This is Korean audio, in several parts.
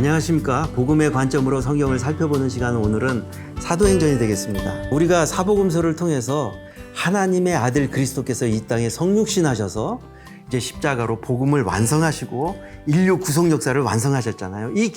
안녕하십니까. 복음의 관점으로 성경을 살펴보는 시간 오늘은 사도행전이 되겠습니다. 우리가 사복음서를 통해서 하나님의 아들 그리스도께서 이 땅에 성육신하셔서 이제 십자가로 복음을 완성하시고 인류 구속 역사를 완성하셨잖아요. 이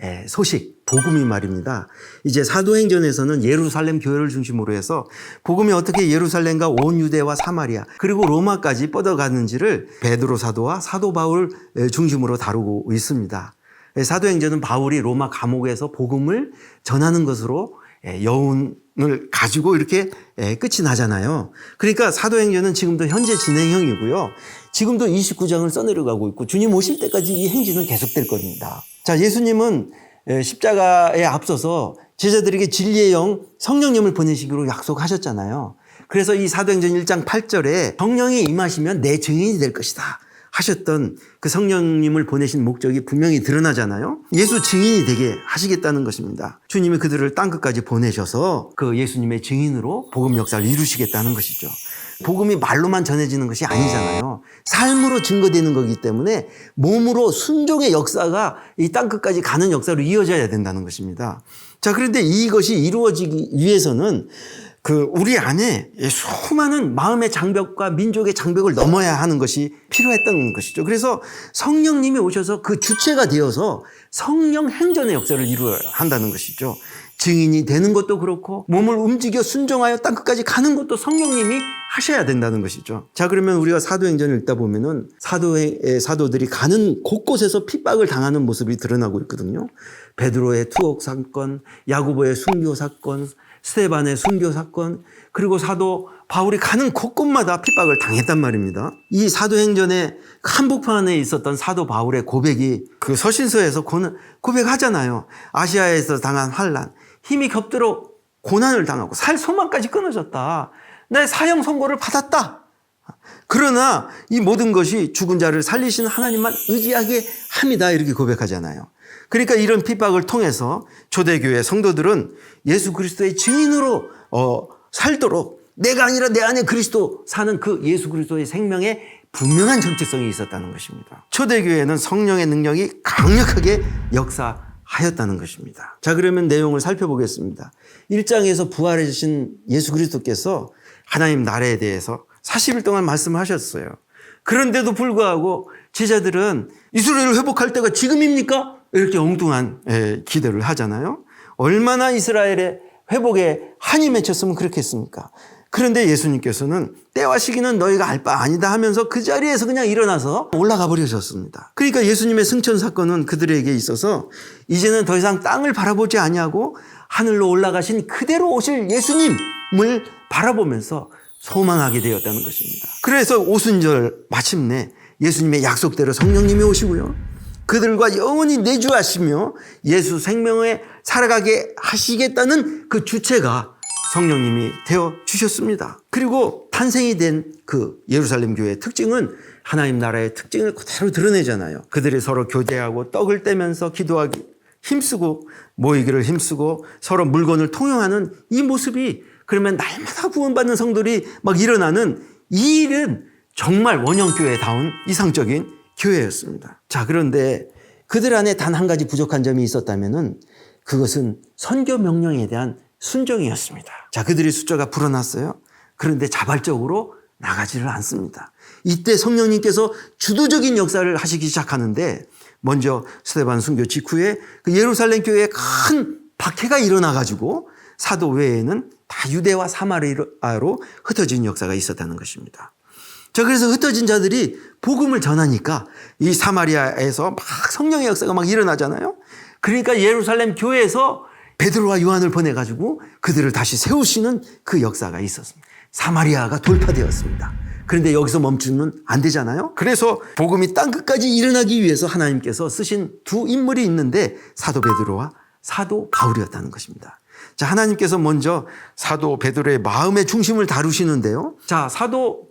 에, 소식, 복음이 말입니다. 이제 사도행전에서는 예루살렘 교회를 중심으로 해서 복음이 어떻게 예루살렘과 온 유대와 사마리아 그리고 로마까지 뻗어가는지를 베드로 사도와 사도 바울 에, 중심으로 다루고 있습니다. 에, 사도행전은 바울이 로마 감옥에서 복음을 전하는 것으로 에, 여운을 가지고 이렇게 에, 끝이 나잖아요. 그러니까 사도행전은 지금도 현재 진행형이고요. 지금도 29장을 써내려가고 있고 주님 오실 때까지 이 행진은 계속될 겁니다. 자, 예수님은 에, 십자가에 앞서서 제자들에게 진리의 영 성령님을 보내시기로 약속하셨잖아요. 그래서 이 사도행전 1장 8절에 성령이 임하시면 내 증인이 될 것이다. 하셨던 그 성령님을 보내신 목적이 분명히 드러나잖아요. 예수 증인이 되게 하시겠다는 것입니다. 주님이 그들을 땅 끝까지 보내셔서 그 예수님의 증인으로 복음 역사를 이루시겠다는 것이죠. 복음이 말로만 전해지는 것이 아니잖아요. 삶으로 증거되는 거기 때문에 몸으로 순종의 역사가 이 땅 끝까지 가는 역사로 이어져야 된다는 것입니다. 자, 그런데 이것이 이루어지기 위해서는 그 우리 안에 수많은 마음의 장벽과 민족의 장벽을 넘어야 하는 것이 필요했던 것이죠. 그래서 성령님이 오셔서 그 주체가 되어서 성령 행전의 역사를 이루어야 한다는 것이죠. 증인이 되는 것도 그렇고 몸을 움직여 순종하여 땅 끝까지 가는 것도 성령님이 하셔야 된다는 것이죠. 자 그러면 우리가 사도행전을 읽다 보면은 사도의 사도들이 가는 곳곳에서 핍박을 당하는 모습이 드러나고 있거든요. 베드로의 투옥 사건, 야고보의 순교 사건, 스테반의 순교 사건, 그리고 사도 바울이 가는 곳곳마다 핍박을 당했단 말입니다. 이 사도행전의 한복판에 있었던 사도 바울의 고백이 그 서신서에서 고백하잖아요. 아시아에서 당한 환란, 힘이 겹들어 고난을 당하고 살 소망까지 끊어졌다. 내 사형 선고를 받았다. 그러나 이 모든 것이 죽은 자를 살리신 하나님만 의지하게 합니다. 이렇게 고백하잖아요. 그러니까 이런 핍박을 통해서 초대교회 성도들은 예수 그리스도의 증인으로 어, 살도록 내가 아니라 내 안에 그리스도 사는 그 예수 그리스도의 생명에 분명한 정체성이 있었다는 것입니다. 초대교회는 성령의 능력이 강력하게 역사하였다는 것입니다. 자, 그러면 내용을 살펴보겠습니다. 1장에서 부활해주신 예수 그리스도께서 하나님 나라에 대해서 40일 동안 말씀하셨어요. 그런데도 불구하고 제자들은 이스라엘을 회복할 때가 지금입니까? 이렇게 엉뚱한 기대를 하잖아요. 얼마나 이스라엘의 회복에 한이 맺혔으면 그렇겠습니까? 그런데 예수님께서는 때와 시기는 너희가 알 바 아니다 하면서 그 자리에서 그냥 일어나서 올라가 버리셨습니다. 그러니까 예수님의 승천 사건은 그들에게 있어서 이제는 더 이상 땅을 바라보지 아니하고 하늘로 올라가신 그대로 오실 예수님을 바라보면서 소망하게 되었다는 것입니다. 그래서 오순절 마침내 예수님의 약속대로 성령님이 오시고요. 그들과 영원히 내주하시며 예수 생명에 살아가게 하시겠다는 그 주체가 성령님이 되어 주셨습니다. 그리고 탄생이 된 그 예루살렘 교회의 특징은 하나님 나라의 특징을 그대로 드러내잖아요. 그들이 서로 교제하고 떡을 떼면서 기도하기 힘쓰고 모이기를 힘쓰고 서로 물건을 통용하는 이 모습이 그러면 날마다 구원받는 성들이 막 일어나는 이 일은 정말 원형교회다운 이상적인 교회였습니다. 자, 그런데 그들 안에 단 한 가지 부족한 점이 있었다면은 그것은 선교 명령에 대한 순종이었습니다. 자, 그들의 숫자가 불어났어요. 그런데 자발적으로 나가지를 않습니다. 이때 성령님께서 주도적인 역사를 하시기 시작하는데 먼저 스테반 순교 직후에 그 예루살렘 교회에 큰 박해가 일어나 가지고 사도 외에는 다 유대와 사마리아로 흩어진 역사가 있었다는 것입니다. 자, 그래서 흩어진 자들이 복음을 전하니까 이 사마리아에서 막 성령의 역사가 막 일어나잖아요. 그러니까 예루살렘 교회에서 베드로와 요한을 보내 가지고 그들을 다시 세우시는 그 역사가 있었습니다. 사마리아가 돌파되었습니다. 그런데 여기서 멈추면 안 되잖아요. 그래서 복음이 땅 끝까지 일어나기 위해서 하나님께서 쓰신 두 인물이 있는데 사도 베드로와 사도 바울이었다는 것입니다. 자, 하나님께서 먼저 사도 베드로의 마음의 중심을 다루시는데요. 자, 사도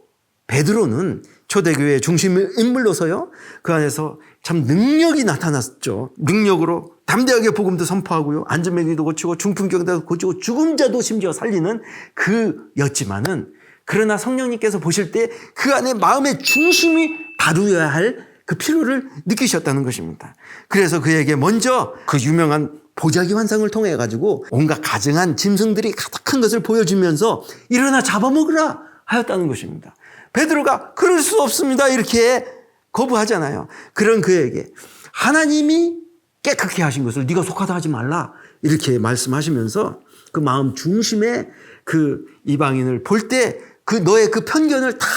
베드로는 초대교회의 중심 인물로서요. 그 안에서 참 능력이 나타났죠. 능력으로 담대하게 복음도 선포하고요. 안전뱅이도 고치고 중풍병자도 고치고 죽음자도 심지어 살리는 그였지만은 그러나 성령님께서 보실 때 그 안에 마음의 중심이 다루어야 할그그 필요를 느끼셨다는 것입니다. 그래서 그에게 먼저 그 유명한 보자기 환상을 통해 가지고 온갖 가증한 짐승들이 가득한 것을 보여주면서 일어나 잡아먹으라 하였다는 것입니다. 베드로가 그럴 수 없습니다. 이렇게 거부하잖아요. 그런 그에게 하나님이 깨끗게 하신 것을 네가 속하다 하지 말라 이렇게 말씀하시면서 그 마음 중심에 그 이방인을 볼 때 그 너의 그 편견을 다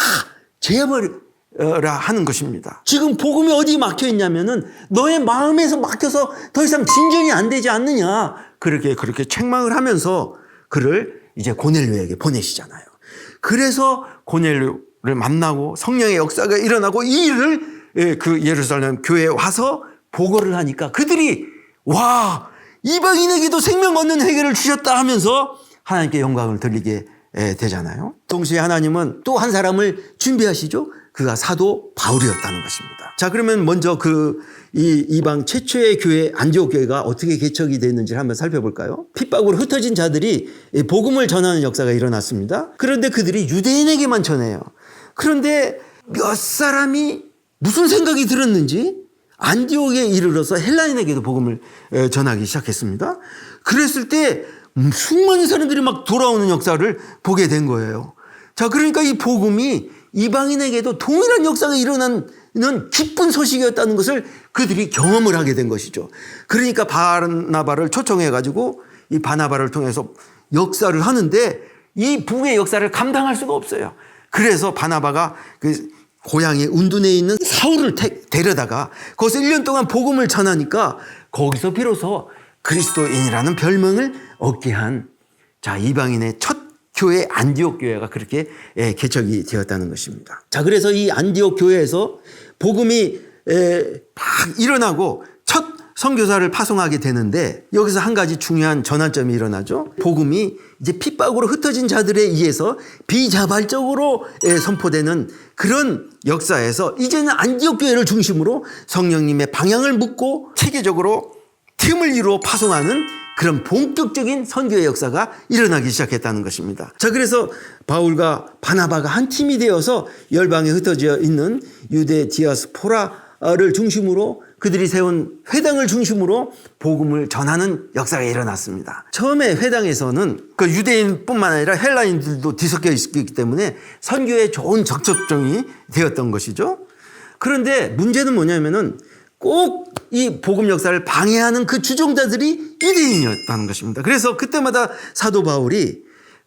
제어버리라 하는 것입니다. 지금 복음이 어디 막혀 있냐면은 너의 마음에서 막혀서 더 이상 진전이 안 되지 않느냐 그렇게 그렇게 책망을 하면서 그를 이제 고넬료에게 보내시잖아요. 그래서 고넬료 를 만나고 성령의 역사가 일어나고 이 일을 예, 그 예루살렘 교회에 와서 보고를 하니까 그들이 와 이방인에게도 생명 얻는 해결을 주셨다 하면서 하나님께 영광을 돌리게 예, 되잖아요. 동시에 하나님은 또 한 사람을 준비하시죠. 그가 사도 바울이었다는 것입니다. 자 그러면 먼저 그 이 이방 최초의 교회 안디옥 교회가 어떻게 개척이 됐는지를 한번 살펴볼까요? 핍박으로 흩어진 자들이 이 복음을 전하는 역사가 일어났습니다. 그런데 그들이 유대인에게만 전해요. 그런데 몇 사람이 무슨 생각이 들었는지 안디옥에 이르러서 헬라인에게도 복음을 에, 전하기 시작했습니다. 그랬을 때 수많은 사람들이 막 돌아오는 역사를 보게 된 거예요. 자, 그러니까 이 복음이 이방인에게도 동일한 역사가 일어나는 기쁜 소식이었다는 것을 그들이 경험을 하게 된 것이죠. 그러니까 바나바를 초청해 가지고 이 바나바를 통해서 역사를 하는데 이 북의 역사를 감당할 수가 없어요. 그래서 바나바가 그 고향의 운둔에 있는 사울을 태- 데려다가 거기서 1년 동안 복음을 전하니까 거기서 비로소 그리스도인이라는 별명을 얻게 한 자, 이방인의 첫 교회 안디옥 교회가 그렇게 예, 개척이 되었다는 것입니다. 자, 그래서 이 안디옥 교회에서 복음이 에, 막 일어나고 첫 선교사를 파송하게 되는데 여기서 한 가지 중요한 전환점이 일어나죠. 복음이 이제 핍박으로 흩어진 자들에 의해서 비자발적으로 에, 선포되는 그런 역사에서 이제는 안디옥 교회를 중심으로 성령님의 방향을 묻고 체계적으로 틈을 이루어 파송하는 그런 본격적인 선교의 역사가 일어나기 시작했다는 것입니다. 자, 그래서 바울과 바나바가 한 팀이 되어서 열방에 흩어져 있는 유대 디아스포라를 중심으로 그들이 세운 회당을 중심으로 복음을 전하는 역사가 일어났습니다. 처음에 회당에서는 그 유대인뿐만 아니라 헬라인들도 뒤섞여 있기 때문에 선교에 좋은 적적정이 되었던 것이죠. 그런데 문제는 뭐냐면은 꼭 이 복음 역사를 방해하는 그 주종자들이 유대인이었다는 것입니다. 그래서 그때마다 사도 바울이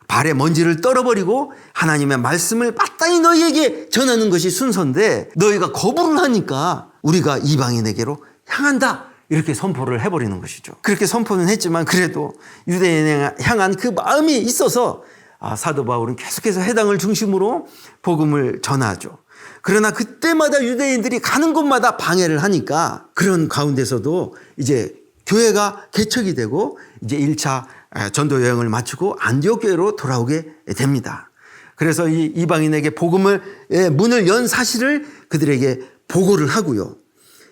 발에 먼지를 떨어버리고 하나님의 말씀을 마땅히 너희에게 전하는 것이 순서인데 너희가 거부를 하니까 우리가 이방인에게로 향한다. 이렇게 선포를 해버리는 것이죠. 그렇게 선포는 했지만 그래도 유대인에 향한 그 마음이 있어서 아, 사도 바울은 계속해서 해당을 중심으로 복음을 전하죠. 그러나 그때마다 유대인들이 가는 곳마다 방해를 하니까 그런 가운데서도 이제 교회가 개척이 되고 이제 1차 전도 여행을 마치고 안디옥 교회로 돌아오게 됩니다. 그래서 이 이방인에게 복음을 의 문을 연 사실을 그들에게 보고를 하고요.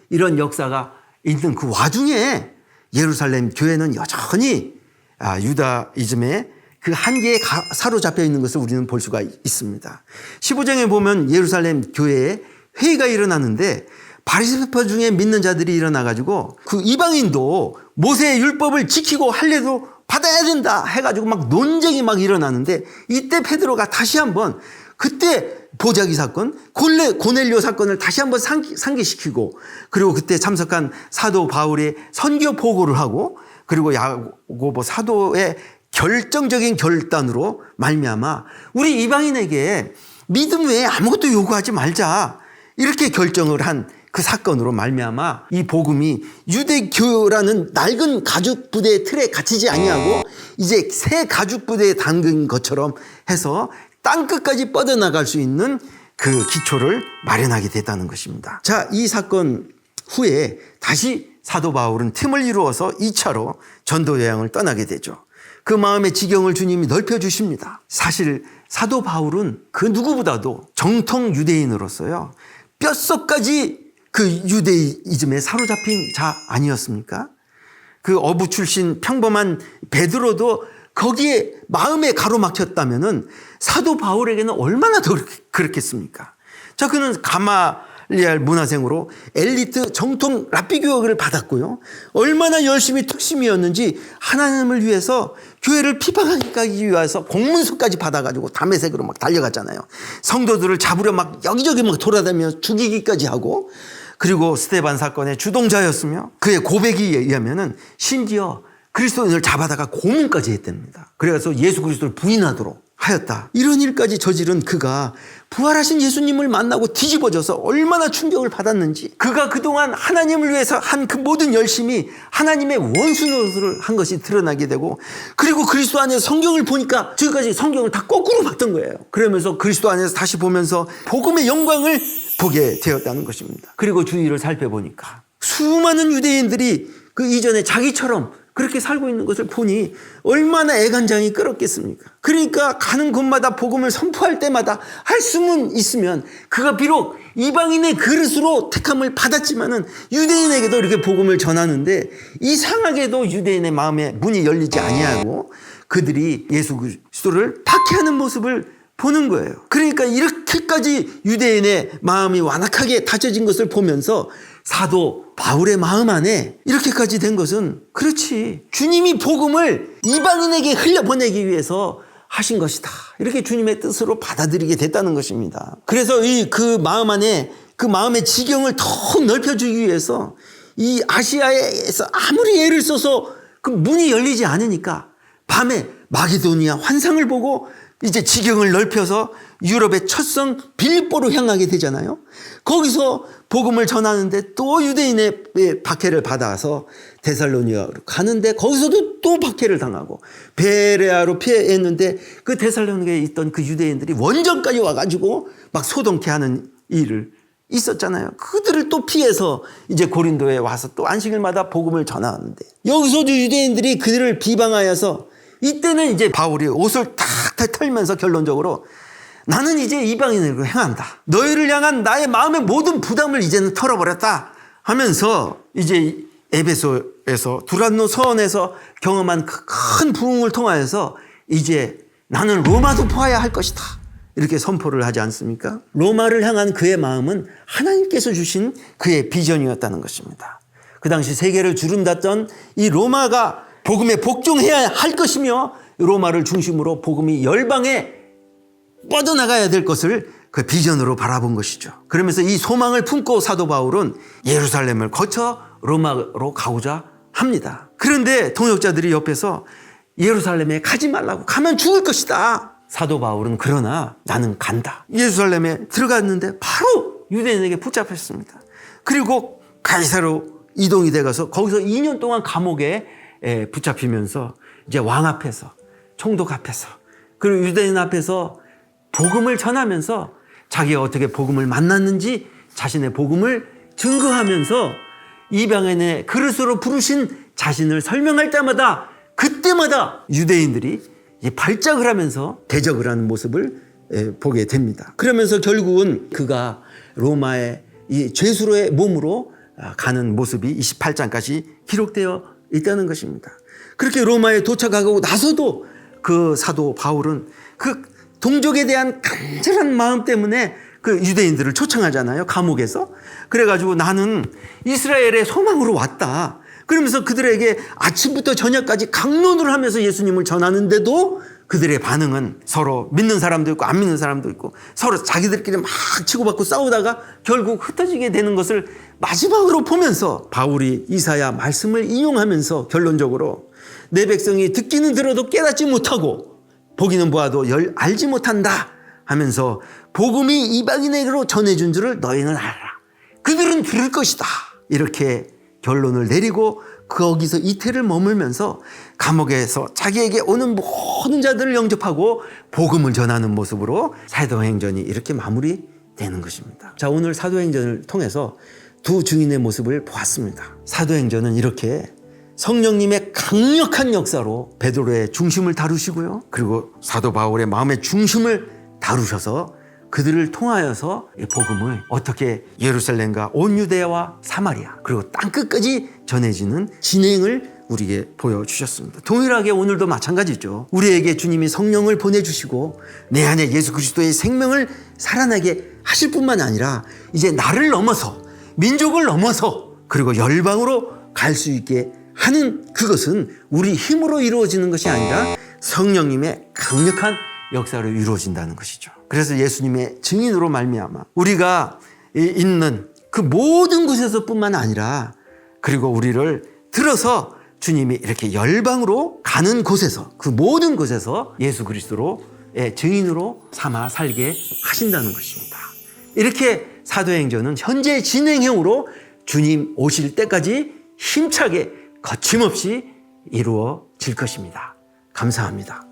이런 역사가 있는 그 와중에 예루살렘 교회는 여전히 아, 유다이즘의 그 한계에 가- 사로잡혀 있는 것을 우리는 볼 수가 있습니다. 15장에 보면 예루살렘 교회에 회의가 일어나는데 바리새파 중에 믿는 자들이 일어나 가지고 그 이방인도 모세의 율법을 지키고 할례도 받아야 된다 해 가지고 막 논쟁이 막 일어나는데 이때 베드로가 다시 한번 그때 보자기 사건, 골레, 고넬료 사건을 다시 한번 상기, 상기 시키고 그리고 그때 참석한 사도 바울의 선교 보고를 하고 그리고 야고보 사도의 결정적인 결단으로 말미암아 우리 이방인에게 믿음 외에 아무것도 요구하지 말자. 이렇게 결정을 한 그 사건으로 말미암아 이 복음이 유대교라는 낡은 가죽 부대의 틀에 갇히지 아니하고 이제 새 가죽 부대에 담근 것처럼 해서 땅 끝까지 뻗어나갈 수 있는 그 기초를 마련하게 됐다는 것입니다. 자, 이 사건 후에 다시 사도 바울은 틈을 이루어서 2차로 전도 여행을 떠나게 되죠. 그 마음의 지경을 주님이 넓혀 주십니다. 사실 사도 바울은 그 누구보다도 정통 유대인으로서요. 뼛속까지 그 유대이즘에 사로잡힌 자 아니었습니까? 그 어부 출신 평범한 베드로도 거기에 마음에 가로막혔다면은 사도 바울에게는 얼마나 더 그렇겠습니까? 자, 그는 가마 리알 문화생으로 엘리트 정통 랍비 교육을 받았고요. 얼마나 열심히 특심이었는지 하나님을 위해서 교회를 비방하기 위해서 공문서까지 받아가지고 담에색으로 막 달려갔잖아요. 성도들을 잡으려 막 여기저기 막 돌아다니며 죽이기까지 하고 그리고 스테반 사건의 주동자였으며 그의 고백에 의하면은 심지어 그리스도인을 잡아다가 고문까지 했답니다. 그래서 예수 그리스도를 부인하도록 하였다. 이런 일까지 저지른 그가 부활하신 예수님을 만나고 뒤집어져서 얼마나 충격을 받았는지 그가 그동안 하나님을 위해서 한 그 모든 열심이 하나님의 원수 노릇을 한 것이 드러나게 되고 그리고 그리스도 안에 성경을 보니까 지금까지 성경을 다 거꾸로 봤던 거예요. 그러면서 그리스도 안에서 다시 보면서 복음의 영광을 보게 되었다는 것입니다. 그리고 주위를 살펴보니까 수많은 유대인들이 그 이전에 자기처럼 그렇게 살고 있는 것을 보니 얼마나 애간장이 끓었겠습니까? 그러니까 가는 곳마다 복음을 선포할 때마다 할 수만 있으면 그가 비록 이방인의 그릇으로 택함을 받았지만은 유대인에게도 이렇게 복음을 전하는데 이상하게도 유대인의 마음에 문이 열리지 아니하고 그들이 예수 그리스도를 박해하는 모습을 보는 거예요. 그러니까 이렇게까지 유대인의 마음이 완악하게 다쳐진 것을 보면서 사도 바울의 마음 안에 이렇게까지 된 것은 그렇지. 주님이 복음을 이방인에게 흘려보내기 위해서 하신 것이다. 이렇게 주님의 뜻으로 받아들이게 됐다는 것입니다. 그래서 이 그 마음 안에 그 마음의 지경을 더 넓혀주기 위해서 이 아시아에서 아무리 애를 써서 그 문이 열리지 않으니까 밤에 마게도니아 환상을 보고 이제 지경을 넓혀서 유럽의 첫성 빌립보로 향하게 되잖아요. 거기서 복음을 전하는데 또 유대인의 박해를 받아서 데살로니아로 가는데 거기서도 또 박해를 당하고 베레아로 피했는데 그 데살로니아에 있던 그 유대인들이 원정까지 와가지고 막 소동케 하는 일을 있었잖아요. 그들을 또 피해서 이제 고린도에 와서 또 안식일마다 복음을 전하는데 여기서도 유대인들이 그들을 비방하여서 이때는 이제 바울이 옷을 탁탁 털면서 결론적으로 나는 이제 이방인으로 행한다. 너희를 향한 나의 마음의 모든 부담을 이제는 털어버렸다 하면서 이제 에베소에서 두란노 서원에서 경험한 그큰 부흥을 통하여서 이제 나는 로마도 포하야 할 것이다. 이렇게 선포를 하지 않습니까? 로마를 향한 그의 마음은 하나님께서 주신 그의 비전이었다는 것입니다. 그 당시 세계를 주름닫던 이 로마가 복음에 복종해야 할 것이며 로마를 중심으로 복음이 열방에 뻗어나가야 될 것을 그 비전으로 바라본 것이죠. 그러면서 이 소망을 품고 사도 바울은 예루살렘을 거쳐 로마로 가고자 합니다. 그런데 동역자들이 옆에서 예루살렘에 가지 말라고 가면 죽을 것이다. 사도 바울은 그러나 나는 간다. 예루살렘에 들어갔는데 바로 유대인에게 붙잡혔습니다. 그리고 가이사로 이동이 돼가서 거기서 2년 동안 감옥에 붙잡히면서 이제 왕 앞에서 총독 앞에서 그리고 유대인 앞에서 복음을 전하면서 자기가 어떻게 복음을 만났는지 자신의 복음을 증거하면서 이방인의 그릇으로 부르신 자신을 설명할 때마다 그때마다 유대인들이 발작을 하면서 대적을 하는 모습을 보게 됩니다. 그러면서 결국은 그가 로마의 이 죄수로의 몸으로 가는 모습이 28장까지 기록되어 있다는 것입니다. 그렇게 로마에 도착하고 나서도 그 사도 바울은 그 동족에 대한 간절한 마음 때문에 그 유대인들을 초청하잖아요. 감옥에서. 그래가지고 나는 이스라엘의 소망으로 왔다. 그러면서 그들에게 아침부터 저녁까지 강론을 하면서 예수님을 전하는데도 그들의 반응은 서로 믿는 사람도 있고 안 믿는 사람도 있고 서로 자기들끼리 막 치고받고 싸우다가 결국 흩어지게 되는 것을 마지막으로 보면서 바울이 이사야 말씀을 인용하면서 결론적으로 내 백성이 듣기는 들어도 깨닫지 못하고 보기는 보아도 열 알지 못한다 하면서 복음이 이방인에게로 전해준 줄을 너희는 알아. 그들은 들을 것이다. 이렇게 결론을 내리고 거기서 이태를 머물면서 감옥에서 자기에게 오는 모든 자들을 영접하고 복음을 전하는 모습으로 사도행전이 이렇게 마무리되는 것입니다. 자, 오늘 사도행전을 통해서 두 증인의 모습을 보았습니다. 사도행전은 이렇게 성령님의 강력한 역사로 베드로의 중심을 다루시고요. 그리고 사도 바울의 마음의 중심을 다루셔서 그들을 통하여서 이 복음을 어떻게 예루살렘과 온 유대와 사마리아 그리고 땅 끝까지 전해지는 진행을 우리에게 보여주셨습니다. 동일하게 오늘도 마찬가지죠. 우리에게 주님이 성령을 보내주시고 내 안에 예수 그리스도의 생명을 살아나게 하실 뿐만 아니라 이제 나를 넘어서 민족을 넘어서 그리고 열방으로 갈 수 있게 하는 그것은 우리 힘으로 이루어지는 것이 아니라 성령님의 강력한 역사로 이루어진다는 것이죠. 그래서 예수님의 증인으로 말미암아 우리가 이- 있는 그 모든 곳에서뿐만 아니라 그리고 우리를 들어서 주님이 이렇게 열방으로 가는 곳에서 그 모든 곳에서 예수 그리스도로 의 증인으로 삼아 살게 하신다는 것입니다. 이렇게 사도행전은 현재 진행형으로 주님 오실 때까지 힘차게 거침없이 이루어질 것입니다. 감사합니다.